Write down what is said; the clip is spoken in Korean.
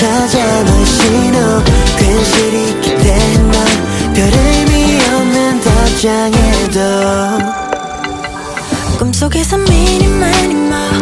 찾아 널 신어 괜시리 기대했나 별 의미 없는 답장에도 꿈속에서 미니마니마